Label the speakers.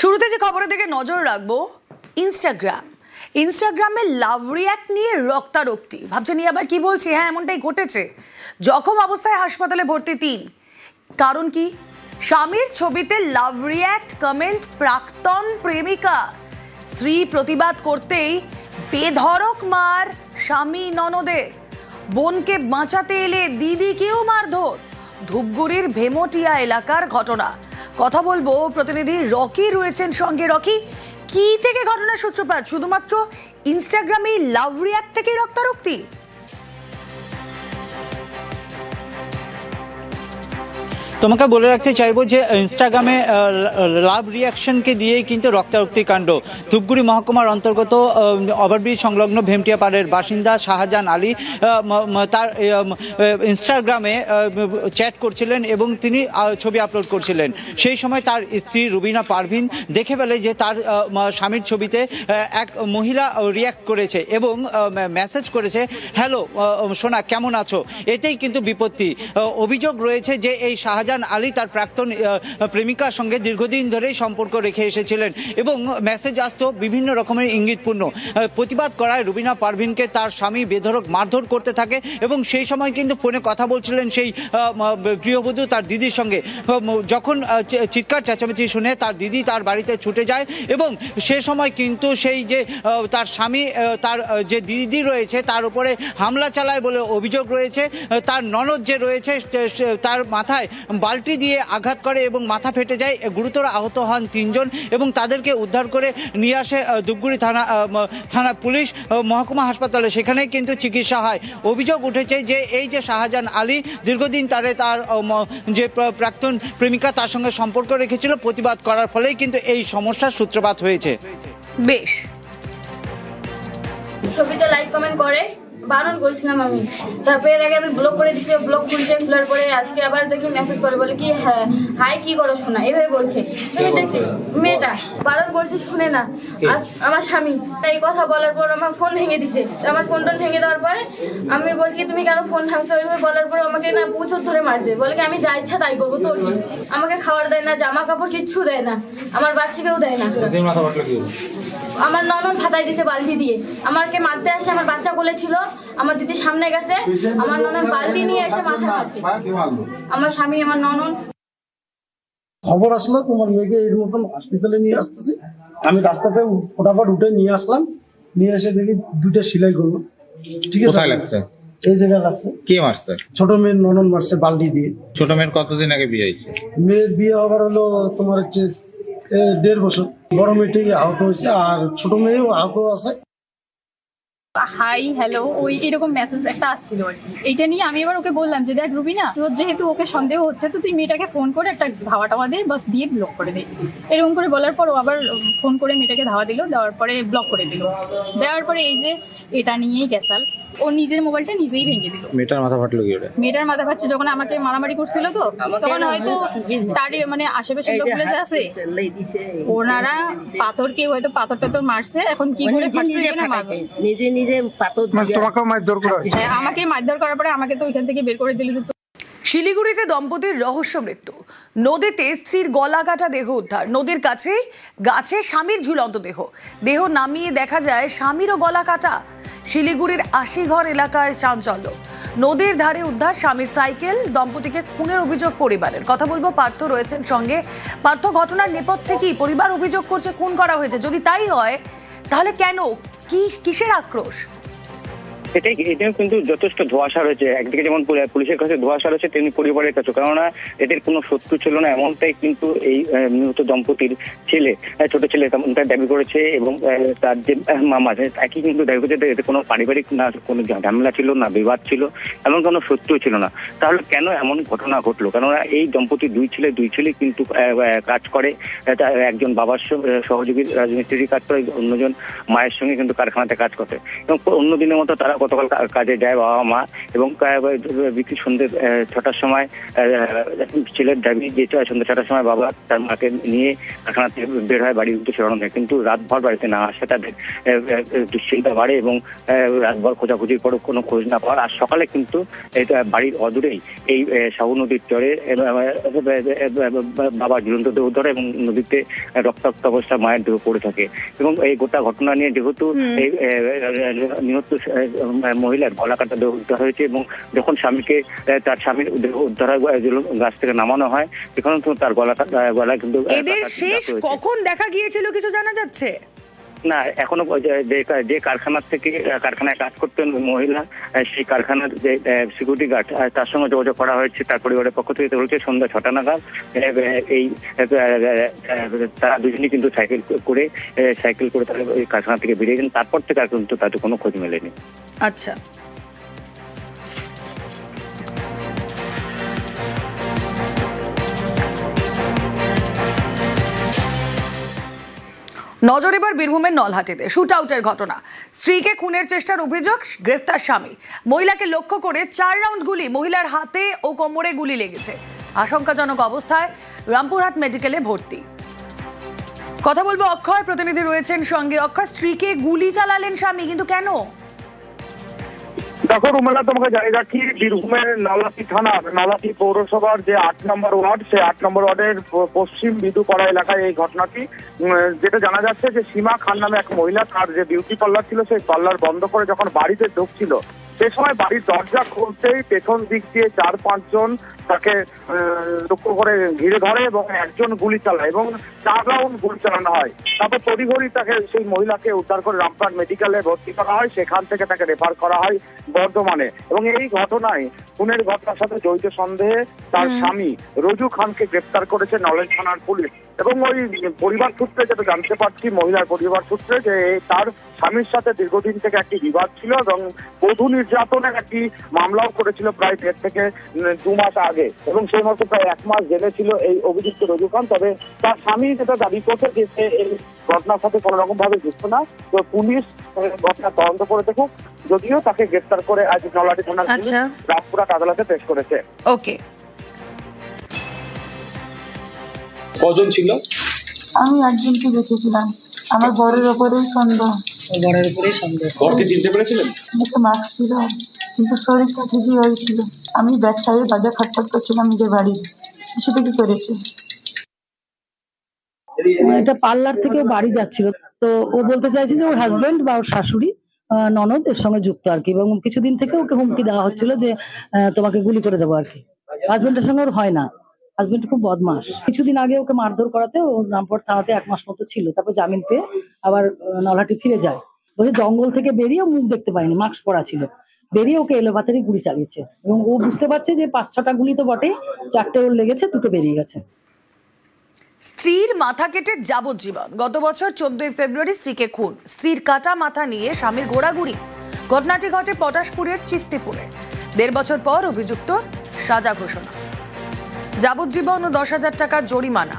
Speaker 1: শুরুতে যে খবরের দিকে নজর রাখব ইনস্টাগ্রাম ইনস্টাগ্রামে লাভ রিয়াক্ট নিয়ে রক্তারক্তি। ভাবছেন আবার কি বলছি? হ্যাঁ এমনটাই ঘটেছে। জখম অবস্থায় হাসপাতালে ভর্তি তিন। কারণ কি? স্বামীর ছবিতে লাভ রিয়াক্ট কমেন্ট প্রাক্তন প্রেমিকা। স্ত্রী প্রতিবাদ করতেই বেধড়ক মার স্বামী ননদের। বোনকে বাঁচাতে এলে দিদিকেও মারধর। ধূপগুড়ির ভেমটিয়া এলাকার ঘটনা। কথা বলব, প্রতিনিধি রকি রয়েছেন সঙ্গে। রকি, কি থেকে ঘটনার সূত্রপাত? শুধুমাত্র ইনস্টাগ্রামে লাভ রিয়াক্ট থেকে রক্তারক্তি?
Speaker 2: তোমাকে বলে রাখতে চাইব যে ইনস্টাগ্রামে লাভ রিয়াকশনকে দিয়েই কিন্তু রক্তারক্তি কাণ্ড। ধূপগুড়ি মহকুমার অন্তর্গত ওভারব্রিজ সংলগ্ন ভেমটিয়া পাড়ের বাসিন্দা শাহজাহান আলী তার ইনস্টাগ্রামে চ্যাট করছিলেন এবং তিনি ছবি আপলোড করছিলেন। সেই সময় তার স্ত্রী রুবিনা পারভিন দেখে ফেলে যে তার স্বামীর ছবিতে এক মহিলা রিয়াক্ট করেছে এবং মেসেজ করেছে হ্যালো সোনা, কেমন আছো? এতেই কিন্তু বিপত্তি। অভিযোগ রয়েছে যে, এই শাহজাহান আলী তার প্রাক্তন প্রেমিকার সঙ্গে দীর্ঘদিন ধরেই সম্পর্ক রেখে এসেছিলেন এবং মেসেজ আসতো বিভিন্ন রকমের ইঙ্গিতপূর্ণ। প্রতিবাদ করায় রুবিনা পারভিনকে তার স্বামী বেধরক মারধর করতে থাকে এবং সেই সময় কিন্তু ফোনে কথা বলছিলেন সেই গৃহবধূ তার দিদির সঙ্গে। যখন চিৎকার চেঁচামেচি শুনে তার দিদি তার বাড়িতে ছুটে যায় এবং সে সময় কিন্তু সেই যে তার স্বামী তার যে দিদি রয়েছে তার উপরে হামলা চালায় বলে অভিযোগ রয়েছে। তার ননদ যে রয়েছে তার মাথায় বালতি দিয়ে আঘাত করে এবং মাথা ফেটে যায়। গুরুতর আহত হন তিনজন এবং তাদেরকে উদ্ধার করে নিয়ে আসে ধূপগুড়ি থানা থানা পুলিশ মহকুমা হাসপাতালে। সেখানে কিন্তু চিকিৎসা হয়। অভিযোগ উঠেছে যে এই যে শাহজাহান আলী দীর্ঘদিন তারে তার যে প্রাক্তন প্রেমিকা তার সঙ্গে সম্পর্ক রেখেছিল, প্রতিবাদ করার ফলেই কিন্তু এই সমস্যার সূত্রপাত হয়েছে।
Speaker 1: বেশ।
Speaker 3: ছবিতে লাইক কমেন্ট করে। বারণ করেছিলাম আমি। তারপর এর আগে আমি ব্লক করে দিতে ব্লক খুলছে খোলার পরে আজকে আবার দেখি মেসেজ করে বলে কি হ্যাঁ হাই কি করো শোনা? এভাবে বলছে। তুমি দেখছি মেয়েটা বারণ করছে শুনে না। আমার স্বামী। এই কথা বলার পর আমার ফোন ভেঙে দিছে। আমার ফোন টোন ভেঙে দেওয়ার পরে আমি বলছি কি তুমি কেন ফোন ভাঙছো? ওইভাবে বলার পর আমাকে না পুছর ধরে মারছে। বলে কি আমি যা ইচ্ছা তাই করব তোর আমাকে খাবার দেয় না জামা কাপড় কিচ্ছু দেয় না। আমার বাচ্চাকেও দেয় না। আমার ননদ ফাটাই দিছে বালতি দিয়ে। আমাকে মারতে আসে আমার বাচ্চা বলেছিল আমার দিদি সামনে গেছে আমার ননদ বালতি নিয়ে এসে মাথা মারছে আমার স্বামী আমার ননদ।
Speaker 4: খবর আসলো তোমার মেয়েকে এর মতন হসপিটালে নিয়ে আসতেছে। আমি রাস্তাতে ফটাফট উঠে নিয়ে আসলাম। নিয়ে এসে দেখি দুইটা সেলাই করল। ঠিক আছে?
Speaker 5: লাগছে?
Speaker 4: এই জায়গায় লাগছে।
Speaker 5: কে মারছে?
Speaker 4: ছোট মেয়ের ননন মারছে বাল্টি দিয়ে।
Speaker 5: ছোট মেয়ের কতদিন আগে বিয়ে হয়েছে?
Speaker 4: মেয়ের বিয়ে হবার হলো তোমার হচ্ছে দেড় বছর। বড় মেয়েটি আহত হয়েছে আর ছোট মেয়েও আহত আছে।
Speaker 6: হাই হ্যালো ওই এরকম মেসেজ একটা আসছিল আর কি। এইটা নিয়ে আমি এবার ওকে বললাম যে, দেখ রুবি না তোর যেহেতু ওকে সন্দেহ হচ্ছে, তো তুই মেয়েটাকে ফোন করে একটা ধাওয়া টাওয়া দে, বাস দিয়ে ব্লক করে দে। এরকম করে বলার পর ও আবার ফোন করে মেয়েটাকে ধাওয়া দিল, দেওয়ার পরে ব্লক করে দিল। দেওয়ার পরে এই যে, এটা নিয়েই গেছাল ও নিজের মোবাইলটা নিজেই ভেঙে দিল।
Speaker 5: মেয়েটার মাথা ফাটলো কি ওটা?
Speaker 6: মেয়েটার মাথা ফাটছে যখন আমাকে মারামারি করছিল তো তখন হয়তো তার মানে আশেপাশের লোকগুলো যে আছে ওনারা পাথর কেউ হয়তো পাথর টাথর মারছে এখন কি করে ফাটছে
Speaker 7: নিজে
Speaker 6: সেটা
Speaker 7: নিজে নিজে পাথর দিয়া-
Speaker 6: হ্যাঁ, আমাকে মারধর করার পরে আমাকে তো ওইখান থেকে বের করে দিল যে
Speaker 1: শিলিগুড়িতে দম্পতির রহস্য মৃত্যু। নদীতে স্ত্রীর গলা কাটা দেহ উদ্ধার। নদীর কাছেই গাছে স্বামীর ঝুলন্ত দেহ। দেহ নামিয়ে দেখা যায় স্বামীরও গলা কাটা। শিলিগুড়ির আশিঘর এলাকায় চাঞ্চল্য। নদীর ধারে উদ্ধার স্বামীর সাইকেল, দম্পতিকে খুনের অভিযোগ পরিবারের। কথা বলব, পার্থ রয়েছেন সঙ্গে। পার্থ, ঘটনার নেপথ্যে কি পরিবার অভিযোগ করছে, খুন করা হয়েছে? যদি তাই হয়, তাহলে কেন? কি, কিসের আক্রোশ?
Speaker 8: এটাই, এটাও কিন্তু যথেষ্ট ধোঁয়াশা রয়েছে। একদিকে যেমন পুলিশের কাছে ধোঁয়াশা রয়েছে, তেমনি পরিবারের কাছে। কেননা এদের কোনো শত্রু ছিল না, এমনটাই কিন্তু এই নিহত দম্পতির ছেলে ছোট ছেলে তেমনটা দাবি করেছে এবং তার যে মামা, সে একই কিন্তু দাবি করেছে এতে কোনো পারিবারিক না, কোনো ঝামেলা ছিল না, বিবাদ ছিল, এমন কোনো শত্রু ছিল না। তাহলে কেন এমন ঘটনা ঘটলো? কেননা এই দম্পতি দুই ছেলে দুই ছেলে কিন্তু কাজ করে একজন বাবার সহ- সহযোগী রাজমিস্ত্রি কাজ করে, অন্যজন মায়ের সঙ্গে কিন্তু কারখানাতে কাজ করে এবং অন্য দিনের মতো তারা গতকাল কাজে যায় বাবা মা এবং বিকেল সন্ধ্যে ছটার সময় ছেলের দাবি যে সন্ধ্যে ছটার সময় বাবা তার মাকে নিয়ে কারখানা থেকে বের হয় বাড়ির উদ্দেশ্যে রওনা দেয় কিন্তু রাতভর বাড়িতে না আসে তাদের দুশ্চিন্তা বাড়ে এবং রাতভর খোঁজাখুঁজির পরও কোনো খোঁজ না পাওয়ার আর সকালে কিন্তু এটা বাড়ির অদূরেই এই সাহু নদীর চরে বাবা ঝুলন্ত দেহ ধরে এবং নদীতে রক্তাক্ত অবস্থা মায়ের দেহ পড়ে থাকে এবং এই গোটা ঘটনা নিয়ে যেহেতু এই নিহত মহিলার গলা কাটা দেহ উদ্ধার হয়েছে এবং যখন স্বামীকে তার স্বামীর দেহ উদ্ধার হয় গাছ থেকে নামানো হয় সেখানে তার গলা কাটা গলায় কিন্তু
Speaker 1: এদের শেষ কখন দেখা গিয়েছিল কিছু জানা যাচ্ছে?
Speaker 8: না, এখনও যে- কারখানার থেকে কারখানায় কাজ করতেন মহিলা সেই কারখানার যে সিকিউরিটি গার্ড তার সঙ্গে যোগাযোগ করা হয়েছে, তার পরিবারের পক্ষ থেকে বলছে, সন্ধ্যা ছটা নাগাদ এই তারা দুজনেই কিন্তু সাইকেল করে সাইকেল করে তারা ওই কারখানা থেকে বেরিয়ে গেলেন। তারপর থেকে আর কিন্তু তাদের কোনো খোঁজ মেলেনি।
Speaker 1: আচ্ছা। নজর এবার বীরভূমের নলহাটিতে শুট আউটের ঘটনা। স্ত্রীকে খুনের চেষ্টার অভিযোগ, গ্রেফতার স্বামী। মহিলাকে লক্ষ্য করে চার রাউন্ড গুলি মহিলার হাতে ও কোমরে গুলি লেগেছে। আশঙ্কাজনক অবস্থায় রামপুরহাট মেডিকেলে ভর্তি। কথা বলব অক্ষয়, প্রতিনিধি রয়েছেন সঙ্গে। অক্ষয়, স্ত্রীকে গুলি চালালেন স্বামী, কিন্তু কেন?
Speaker 9: দেখো, রুমেলা তোমাকে জানিয়ে রাখি, বীরভূমের নালাতি থানার নালাতি পৌরসভার যে আট নম্বর ওয়ার্ড, সেই আট নম্বর ওয়ার্ডের পশ্চিম বিদুপাড়া এলাকায় এই ঘটনাটি যেটা জানা যাচ্ছে যে সীমা খান নামে এক মহিলা, তার যে বিউটি পার্লার ছিল, সেই পার্লার বন্ধ করে যখন বাড়িতে ঢুকছিল সে সময় বাড়ির দরজা খুলতেই পেছন দিক দিয়ে চার পাঁচজন তাকে লক্ষ্য করে ঘিরে ধরে এবং একজন গুলি চালায় এবং চার রাউন্ড গুলি চালানো হয়। তারপর তড়িঘড়ি তাকে সেই মহিলাকে উদ্ধার করে রামপুরহাট মেডিকেলে ভর্তি করা হয়। সেখান থেকে তাকে রেফার করা হয় বর্ধমানে। এবং এই ঘটনায় খুনের ঘটনার সাথে জড়িত সন্দেহে তার স্বামী রজু খানকে গ্রেপ্তার করেছে নলেজ থানার পুলিশ। এবং ওই পরিবার সূত্রে যেটা জানতে পারছি মহিলার পরিবার সূত্রে যে তার স্বামীর সাথে দীর্ঘদিন থেকে একটি বিবাদ ছিল এবং বধূ নির্যাতনের একটি মামলাও করেছিল প্রায় দেড় থেকে দু মাস আগে। এবং সেই মতো প্রায় এক মাস জেলে ছিল এই অভিযুক্ত রজু খান তবে তার স্বামী যেটা দাবি করছে যে সে এই ঘটনার সাথে কোনো রকম ভাবে যুক্ত না তো পুলিশ ঘটনা তদন্ত করে দেখুক। যদিও তাকে গ্রেপ্তার করে আজ নলাটি থানার পুলিশ
Speaker 1: আচ্ছা।
Speaker 9: আদালতে পেশ করেছে।
Speaker 1: ওকে।
Speaker 10: কজন ছিল?
Speaker 11: আমি একজনকে দেখেছিলাম। আমার বরের ওপরেই সন্দেহ।
Speaker 7: বরের উপরেই সন্দেহ
Speaker 10: ঘর কি চিনতে পেরেছিলেন?
Speaker 11: মুখে মাস্ক ছিল। কিন্তু শরীরটা ঠিকই হয়েছিল আমি ব্যাক সাইডে দরজা খটখট করছিলাম নিজের বাড়ি। সেটা কি করেছে?
Speaker 7: এটা পার্লার থেকে বাড়ি যাচ্ছিল। তো ও বলতে চাইছে যে ওর হাজবেন্ড বা ওর শাশুড়ি আহ, ননদ এর সঙ্গে যুক্ত আর কি। এবং কিছুদিন থেকে ওকে হুমকি দেওয়া হচ্ছিল যে আহ, তোমাকে গুলি করে দেবো আর কি। হাজবেন্ডের সঙ্গে ওর হয় না। হাজবেন্ড খুব বদমাস কিছুদিন আগে ওকে মারধর করাতে ও রামপুর থানাতে এক মাস মতো ছিল। তারপর জামিন পেয়ে আবার নলহাটি ফিরে যায়। বলছে, জঙ্গল থেকে বেরিয়ে মুখ দেখতে পায়নি, মাস্ক পরা ছিল। বেরিয়ে ওকে এলোপাতারি গুলি চালিয়েছে এবং ও বুঝতে পারছে যে পাঁচ ছটা গুলি তো বটে চারটে ওর লেগেছে, দুটো বেরিয়ে গেছে।
Speaker 1: স্ত্রীর মাথা কেটে যাবজ্জীবন। গত বছর চোদ্দই ফেব্রুয়ারি স্ত্রীকে খুন। স্ত্রীর কাটা মাথা নিয়ে স্বামীর ঘোরাঘুরি। ঘটনাটি ঘটে পটাশপুরের চিস্তিপুরে। দেড় বছর পর অভিযুক্ত সাজা ঘোষণা। যাবজ্জীবন ও দশ হাজার টাকার জরিমানা।